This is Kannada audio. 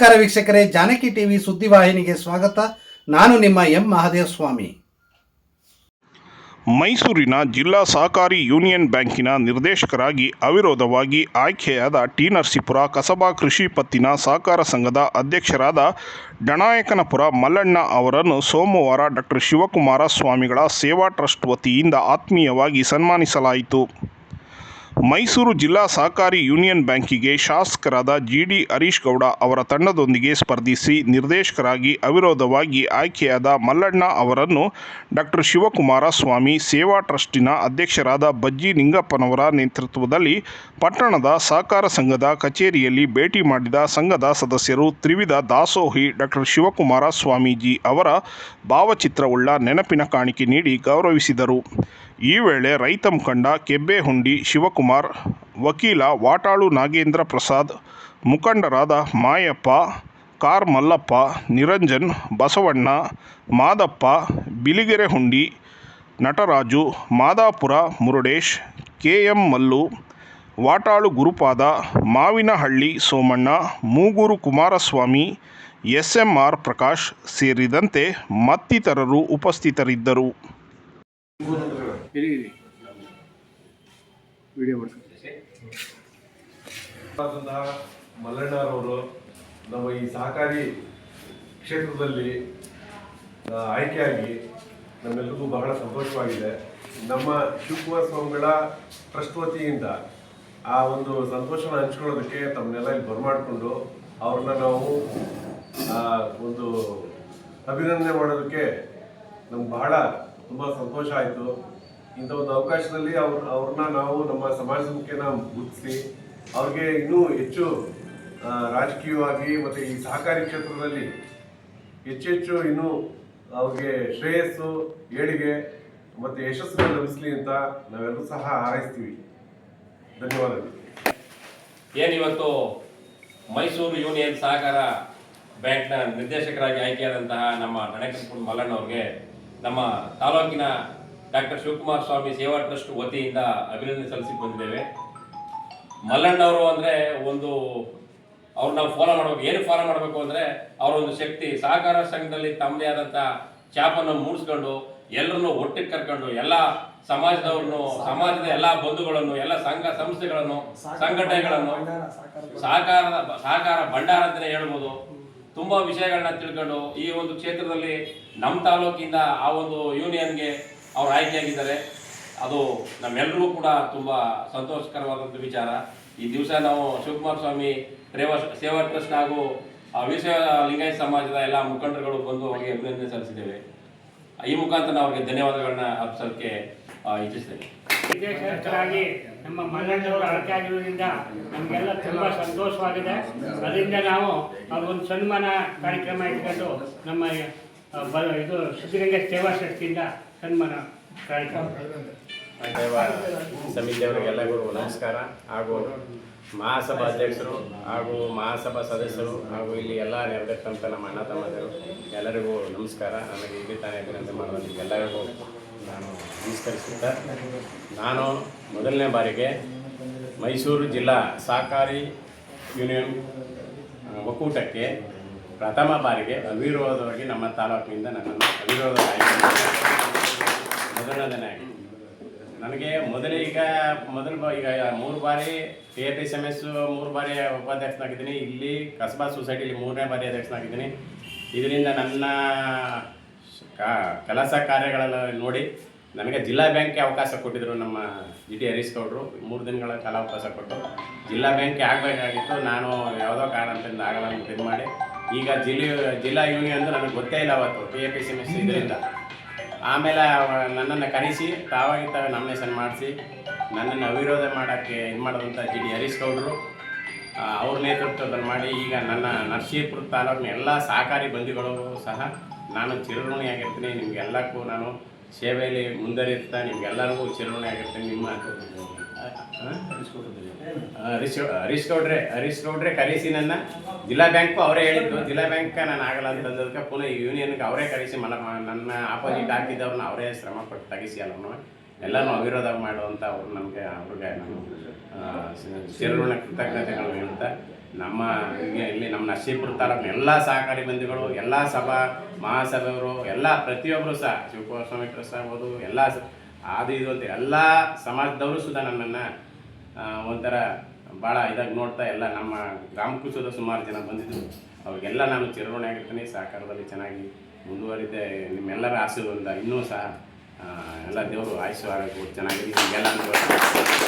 ನಮಸ್ಕಾರ ವೀಕ್ಷಕರೇ, ಜಾನಕಿ ಟಿವಿ ಸುದ್ದಿವಾಹಿನಿಗೆ ಸ್ವಾಗತ. ನಾನು ನಿಮ್ಮ ಎಂ ಮಹಾದೇವ ಸ್ವಾಮಿ ಮೈಸೂರಿನ ಜಿಲ್ಲಾ ಸಹಕಾರಿ ಯೂನಿಯನ್ ಬ್ಯಾಂಕಿನ ನಿರ್ದೇಶಕರಾಗಿ ಅವಿರೋಧವಾಗಿ ಆಯ್ಕೆಯಾದ ಟಿ ನರಸೀಪುರ ಕಸಬಾ ಕೃಷಿ ಪತ್ತಿನ ಸಹಕಾರ ಸಂಘದ ಅಧ್ಯಕ್ಷರಾದ ಡಣಾಯಕನಪುರ ಮಲ್ಲಣ್ಣ ಅವರನ್ನು ಸೋಮವಾರ ಡಾಕ್ಟರ್ ಶಿವಕುಮಾರ ಸ್ವಾಮಿಗಳ ಸೇವಾ ಟ್ರಸ್ಟ್ ವತಿಯಿಂದ ಆತ್ಮೀಯವಾಗಿ ಸನ್ಮಾನಿಸಲಾಯಿತು. ಮೈಸೂರು ಜಿಲ್ಲಾ ಸಹಕಾರಿ ಯೂನಿಯನ್ ಬ್ಯಾಂಕಿಗೆ ಶಾಸಕರಾದ ಜಿ ಡಿ ಹರೀಶ್ ಗೌಡ ಅವರ ತಂಡದೊಂದಿಗೆ ಸ್ಪರ್ಧಿಸಿ ನಿರ್ದೇಶಕರಾಗಿ ಅವಿರೋಧವಾಗಿ ಆಯ್ಕೆಯಾದ ಮಲ್ಲಣ್ಣ ಅವರನ್ನು ಡಾಕ್ಟರ್ ಶಿವಕುಮಾರ ಸ್ವಾಮಿ ಸೇವಾ ಟ್ರಸ್ಟಿನ ಅಧ್ಯಕ್ಷರಾದ ಬಜ್ಜಿ ನಿಂಗಪ್ಪನವರ ನೇತೃತ್ವದಲ್ಲಿ ಪಟ್ಟಣದ ಸಹಕಾರ ಸಂಘದ ಕಚೇರಿಯಲ್ಲಿ ಭೇಟಿ ಮಾಡಿದ ಸಂಘದ ಸದಸ್ಯರು ತ್ರಿವಿಧ ದಾಸೋಹಿ ಡಾಕ್ಟರ್ ಶಿವಕುಮಾರ ಸ್ವಾಮೀಜಿ ಅವರ ಭಾವಚಿತ್ರವುಳ್ಳ ನೆನಪಿನ ಕಾಣಿಕೆ ನೀಡಿ ಗೌರವಿಸಿದರು. ಈ ವೇಳೆ ರೈತ ಮುಖಂಡ ಕೆಬ್ಬೆಹುಂಡಿ ಶಿವಕುಮಾರ್, ವಕೀಲ ವಾಟಾಳು ನಾಗೇಂದ್ರ ಪ್ರಸಾದ್, ಮುಖಂಡರಾದ Mayappa car Mallappa Niranjan, Basavanna, Madappa Biligere Hundi Nataraju, Madapura, Murudesh K M Mallu, Vatalu Gurupada, Mavinahalli Somanna, Mugur Kumaraswamy S M R Prakash ಸೇರಿದಂತೆ ಮತ್ತಿತರರು ಉಪಸ್ಥಿತರಿದ್ದರು. ಆದಂತಹ ಮಲ್ಲಣ್ಣರವರು ನಮ್ಮ ಈ ಸಹಕಾರಿ ಕ್ಷೇತ್ರದಲ್ಲಿ ಆಯ್ಕೆಯಾಗಿ ನಮ್ಮೆಲ್ಲರಿಗೂ ಬಹಳ ಸಂತೋಷವಾಗಿದೆ. ನಮ್ಮ ಶಿವಕುಮಾರ ಸ್ವಾಮಿಗಳ ಟ್ರಸ್ಟ್ ವತಿಯಿಂದ ಆ ಒಂದು ಸಂತೋಷನ ಹಂಚ್ಕೊಳ್ಳೋದಕ್ಕೆ ತಮ್ಮನ್ನೆಲ್ಲ ಇಲ್ಲಿ ಬರಮಾಡಿಕೊಂಡು ಅವ್ರನ್ನ ನಾವು ಒಂದು ಅಭಿನಂದನೆ ಮಾಡೋದಕ್ಕೆ ನಮ್ಗೆ ಬಹಳ ತುಂಬ ಸಂತೋಷ ಆಯಿತು. ಇಂಥ ಒಂದು ಅವಕಾಶದಲ್ಲಿ ಅವ್ರ ಅವ್ರನ್ನ ನಾವು ನಮ್ಮ ಸಮಾಜಕ್ಕೆ ಮುಖ್ಯನ ಗುರುತಿಸಿ ಅವ್ರಿಗೆ ಇನ್ನೂ ಹೆಚ್ಚು ರಾಜಕೀಯವಾಗಿ ಮತ್ತು ಈ ಸಹಕಾರಿ ಕ್ಷೇತ್ರದಲ್ಲಿ ಹೆಚ್ಚೆಚ್ಚು ಇನ್ನೂ ಅವ್ರಿಗೆ ಶ್ರೇಯಸ್ಸು, ಏಳಿಗೆ ಮತ್ತು ಯಶಸ್ಸು ಲಭಿಸಲಿ ಅಂತ ನಾವೆಲ್ಲರೂ ಸಹ ಹಾರೈಸ್ತೀವಿ. ಧನ್ಯವಾದಗಳು. ಏನಿವತ್ತು ಮೈಸೂರು ಯೂನಿಯನ್ ಸಹಕಾರ ಬ್ಯಾಂಕ್ನ ನಿರ್ದೇಶಕರಾಗಿ ಆಯ್ಕೆಯಾದಂತಹ ನಮ್ಮ ಗಣೇಶಪುರ ಮಲ್ಲಣ್ಣ ಅವ್ರಿಗೆ ನಮ್ಮ ತಾಲೂಕಿನ ಡಾಕ್ಟರ್ ಶಿವಕುಮಾರ ಸ್ವಾಮಿ ಸೇವಾ ಟ್ರಸ್ಟ್ ವತಿಯಿಂದ ಅಭಿನಂದನೆ ಸಲ್ಲಿಸಿ ಬಂದಿದ್ದೇವೆ. ಮಲ್ಲಣ್ಣವರು ಅಂದರೆ ಒಂದು ಅವ್ರು ನಾವು ಫಾಲೋ ಮಾಡಬೇಕು. ಏನು ಫಾಲೋ ಮಾಡಬೇಕು ಅಂದರೆ ಅವರೊಂದು ಶಕ್ತಿ. ಸಹಕಾರ ಸಂಘದಲ್ಲಿ ತಮ್ಮದೇ ಆದಂಥ ಚಾಪನ್ನು ಮೂಡಿಸ್ಕೊಂಡು ಎಲ್ಲರನ್ನು ಒಟ್ಟಿಗೆ ಕರ್ಕೊಂಡು ಎಲ್ಲ ಸಮಾಜದವ್ರನ್ನು, ಸಮಾಜದ ಎಲ್ಲ ಬಂಧುಗಳನ್ನು, ಎಲ್ಲ ಸಂಘ ಸಂಸ್ಥೆಗಳನ್ನು, ಸಂಘಟನೆಗಳನ್ನು ಸಹಕಾರದ ಸಹಕಾರ ಭಂಡಾರ ಅಂತಲೇ ಹೇಳ್ಬೋದು. ತುಂಬಾ ವಿಷಯಗಳನ್ನ ತಿಳ್ಕೊಂಡು ಈ ಒಂದು ಕ್ಷೇತ್ರದಲ್ಲಿ ನಮ್ಮ ತಾಲೂಕಿಂದ ಆ ಒಂದು ಯೂನಿಯನ್ಗೆ ಅವ್ರು ಆಯ್ಕೆಯಾಗಿದ್ದಾರೆ. ಅದು ನಮ್ಮೆಲ್ಲರಿಗೂ ಕೂಡ ತುಂಬ ಸಂತೋಷಕರವಾದಂಥ ವಿಚಾರ. ಈ ದಿವಸ ನಾವು ಶಿವಕುಮಾರ ಸ್ವಾಮಿ ಸೇವಾ ಸೇವಾ ಟ್ರಸ್ಟ್ ಹಾಗೂ ವಿಶ್ವ ಲಿಂಗಾಯತ ಸಮಾಜದ ಎಲ್ಲ ಮುಖಂಡರುಗಳು ಬಂದು ಅವರಿಗೆ ಅಭಿನಂದನೆ ಸಲ್ಲಿಸಿದ್ದೇವೆ. ಈ ಮುಖಾಂತರ ಅವರಿಗೆ ಧನ್ಯವಾದಗಳನ್ನ ಅರ್ಪಿಸೋಕ್ಕೆ ಇಚ್ಛಿಸ್ತೇವೆ. ನಿರ್ದೇಶಕರಾಗಿ ನಮ್ಮ ಮಲ್ಲಣ್ಣವರು ಅಳತೆ ಆಗಿರೋದ್ರಿಂದ ನಮಗೆಲ್ಲ ತುಂಬ ಸಂತೋಷವಾಗಿದೆ. ಅದರಿಂದ ನಾವು ಅವ್ರಿಗೊಂದು ಸನ್ಮಾನ ಕಾರ್ಯಕ್ರಮ ಇಟ್ಕೊಂಡು ನಮ್ಮ ಇದು ಸಿದ್ಧಗಂಗಾ ಸೇವಾ ಟ್ರಸ್ಟಿಂದ ಸನ್ಮಾನ ಕಾರ್ಯಕ್ರಮ. ಸಮಿತಿಯವರಿಗೆಲ್ಲರಿಗೂ ನಮಸ್ಕಾರ. ಹಾಗೂ ಮಹಾಸಭಾ ಅಧ್ಯಕ್ಷರು ಹಾಗೂ ಮಹಾಸಭಾ ಸದಸ್ಯರು ಹಾಗೂ ಇಲ್ಲಿ ಎಲ್ಲ ನೆರೆದಿರ್ತಂಥ ನಮ್ಮ ಅಣ್ಣ ತಮ್ಮದರು ಎಲ್ಲರಿಗೂ ನಮಸ್ಕಾರ. ನನಗೆ ಇಲ್ಲಿ ತಾನೇ ಅಭಿನಂದನೆ ಮಾಡುವ ಎಲ್ಲರಿಗೂ ನಾನು ನಮಸ್ಕರಿಸುತ್ತಾ ನಾನು ಮೊದಲನೇ ಬಾರಿಗೆ ಮೈಸೂರು ಜಿಲ್ಲಾ ಸಹಕಾರಿ ಯೂನಿಯನ್ ಒಕ್ಕೂಟಕ್ಕೆ ಪ್ರಥಮ ಬಾರಿಗೆ ಅವಿರೋಧವಾಗಿ ನಮ್ಮ ತಾಲೂಕಿನಿಂದ ನನ್ನನ್ನು ಅವಿರೋಧ ಮೊದಲನೇದಾಗಿ. ನನಗೆ ಮೊದಲು ಈಗ ಮೊದಲು ಬ- ಈಗ ಮೂರು ಬಾರಿ K A P S M S ಮೂರು ಬಾರಿ ಉಪಾಧ್ಯಕ್ಷನಾಗಿದ್ದೀನಿ. ಇಲ್ಲಿ ಕಸಬಾ ಸೊಸೈಟಿಲಿ ಮೂರನೇ ಬಾರಿ ಅಧ್ಯಕ್ಷನಾಗಿದ್ದೀನಿ. ಇದರಿಂದ ನನ್ನ ಕೆಲಸ ಕಾರ್ಯಗಳೆಲ್ಲ ನೋಡಿ ನನಗೆ ಜಿಲ್ಲಾ ಬ್ಯಾಂಕ್ಗೆ ಅವಕಾಶ ಕೊಟ್ಟಿದ್ದರು ನಮ್ಮ ಜಿ ಟಿ ಹರೀಶ್ ಗೌಡರು. ಮೂರು ದಿನಗಳ ಕಾಲ ಅವಕಾಶ ಕೊಟ್ಟರು. ಜಿಲ್ಲಾ ಬ್ಯಾಂಕ್ಗೆ ಆಗಬೇಕಾಗಿತ್ತು. ನಾನು ಯಾವುದೋ ಕಾರಣದಿಂದ ಆಗಲ್ಲ ಅಂತ ಇದು ಮಾಡಿ ಈಗ ಜಿಲ್ಲೆ ಜಿಲ್ಲಾ ಯೂನಿಯನ್ ನನಗೆ ಗೊತ್ತೇ ಇಲ್ಲ ಅವತ್ತು. K A P C M S ಇದರಿಂದ. ಆಮೇಲೆ ನನ್ನನ್ನು ಕರೆಸಿ, ತಾವಾಗಿ ತಾವ ನಾಮಿನೇಷನ್ ಮಾಡಿಸಿ, ನನ್ನನ್ನು ಅವಿರೋಧ ಮಾಡೋಕ್ಕೆ ಇದು ಮಾಡಿದಂಥ ಜಿ ಡಿ ಹರೀಶ್ ಗೌಡರು ಅವ್ರ ನೇತೃತ್ವದಲ್ಲಿ ಮಾಡಿ ಈಗ ನನ್ನ ನರಸೀಪುರ ತಾಲೂಕಿನ ಎಲ್ಲ ಸಹಕಾರಿ ಬಂಧುಗಳು ಸಹ ನಾನು ಚಿರಋಣಿಯಾಗಿರ್ತೀನಿ ನಿಮಗೆಲ್ಲಕ್ಕೂ ನಾನು ಸೇವೆಯಲ್ಲಿ ಮುಂದರಿಯುತ್ತಾ ನಿಮಗೆಲ್ಲರಿಗೂ ಚಿರಋಣಿಯಾಗಿರ್ತೀನಿ ನಿಮ್ಮ? ಹರೀಶ್ ಗೌಡ್ರೆ ಹರೀಶ್ ಗೌಡ್ರೆ ಕರೆಸಿ ನನ್ನ. ಜಿಲ್ಲಾ ಬ್ಯಾಂಕು ಅವರೇ ಹೇಳಿದ್ದು ಜಿಲ್ಲಾ ಬ್ಯಾಂಕ್ ನಾನು ಆಗಲ್ಲ ಅಂತಂದದಕ್ಕೆ ಪುನಃ ಯೂನಿಯನ್ಗೆ ಅವರೇ ಕರೆಸಿ ಮನ ನನ್ನ ಆಪೋಸಿಟ್ ಹಾಕಿದ್ದವ್ರನ್ನ ಅವರೇ ಶ್ರಮ ಪಟ್ಟು ತೆಗಿಸಿ ಅಲ್ಲವನು ಎಲ್ಲನೂ ಅವಿರೋಧ ಮಾಡುವಂಥ ಅವರು ನಮಗೆ ಅವ್ರಿಗೆ ನಾನು ಚಿರಋಣ ಕೃತಜ್ಞತೆಗಳು ಹೇಳ್ತಾ ನಮ್ಮ ಇಲ್ಲಿ ನಮ್ಮ ನರಸೀಪುರ ತಾಲೂಕಿನ ಎಲ್ಲ ಸಹಕಾರಿ ಬಂಧುಗಳು ಎಲ್ಲ ಸಭಾ ಮಹಾಸಭೆಯವರು ಎಲ್ಲ ಪ್ರತಿಯೊಬ್ಬರು ಸಹ ಶಿವಕುಮಾರ ಸ್ವಾಮಿ ಟ್ರಸ್ಟ್ ಆಗ್ಬೋದು ಎಲ್ಲ ಅದು ಇದು ಅಂತ ಎಲ್ಲ ಸಮಾಜದವರು ಸುಧಾ ನನ್ನನ್ನು ಒಂಥರ ಭಾಳ ಇದಾಗಿ ನೋಡ್ತಾ ಎಲ್ಲ ನಮ್ಮ ಗ್ರಾಮಕ್ಕೂ ಸುಧಾ ಸುಮಾರು ಜನ ಬಂದಿದ್ದರು ಅವ್ರಿಗೆಲ್ಲ ನಾನು ಚಿರಋಣಿ ಆಗಿರ್ತೀನಿ, ಸಹಕಾರದಲ್ಲಿ ಚೆನ್ನಾಗಿ ಮುಂದುವರಿದೆ. ನಿಮ್ಮೆಲ್ಲರ ಆಶೀರ್ವಾದದಿಂದ ಇನ್ನೂ ಸಹ ಎಲ್ಲ ದೇವರು ಆಯುಷ್ಯ ಆರೋಗ್ಯ ಕೊಟ್ಟು ಚೆನ್ನಾಗಿ ನಿಮಗೆಲ್ಲ ಅನುಭವ